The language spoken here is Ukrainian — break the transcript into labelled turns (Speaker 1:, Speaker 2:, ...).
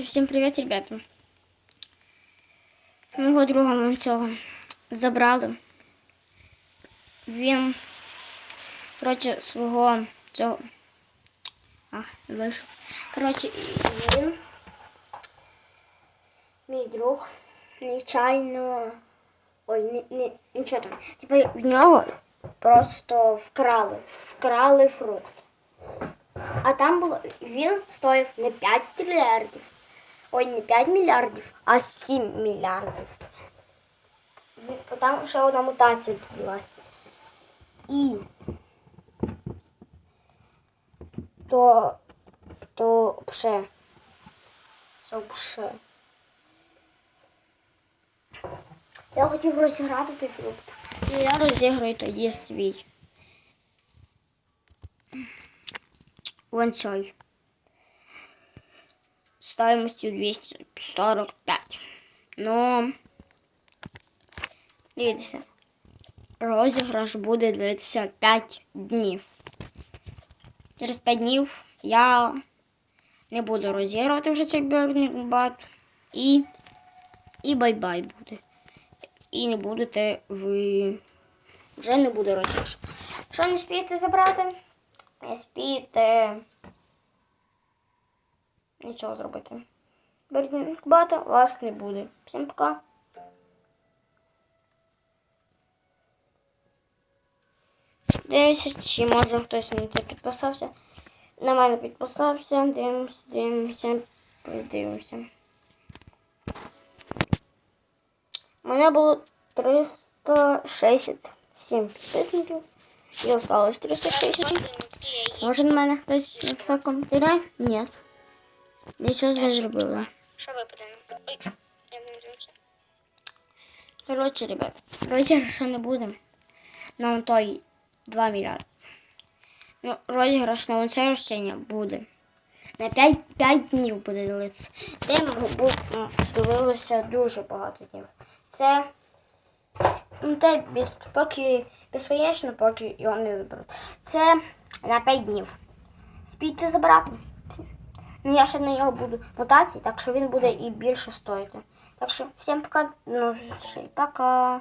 Speaker 1: Коротше, всім привіт, ребята. Мого друга ми цього забрали. Він, коротше, свого цього. А, вийшов. Коротше, він. Мій друг. Нечайно. Ой, не, не, нічого там. Типа в нього просто вкрали. Вкрали фрукт. А там було, він стоїв не 5 мільярдів. Ой, не 5 мільярдів, а 7 мільярдів. Від- Там ще одна мутація відбулася. І то, то пше. Це пше. Я хотів розіграти той фрукт. І я розіграю тоді свій. Вон цей. Стоимостью 245. Ну, дивіться. Розіграш буде длитися 5 днів. Через 5 днів я не буду розігрувати вже цей бат. І, і бай-бай буде. І не будете ви. Вже не буде розіграш. Що не спієте забрати? Не спієте. Нічого зробити. Бата вас не буде. Всім пока. Дивимося, чи може хтось на це підписався. На мене підписався. Дивимося, дивимося, дивимося. У мене було 367 підписників. І осталось 367. Може на мене хтось написав коментаря? Ні. Нічого не зробила.
Speaker 2: Що випадає? Ой, я не дивився.
Speaker 1: Коротше, ребят, розіграша не буде. На той 2 мільярди. Ну, розіграш на оце рушення буде. На 5, 5 днів буде дивитися. Тим м, дивилося дуже багато днів. Це ну, те без, поки безконечно, поки його не заберуть. Це на 5 днів. Спійте забрати. Ну, я ще на нього буду мутації, так що він буде і більше стоїти. Так що всім пока. Ну, пока.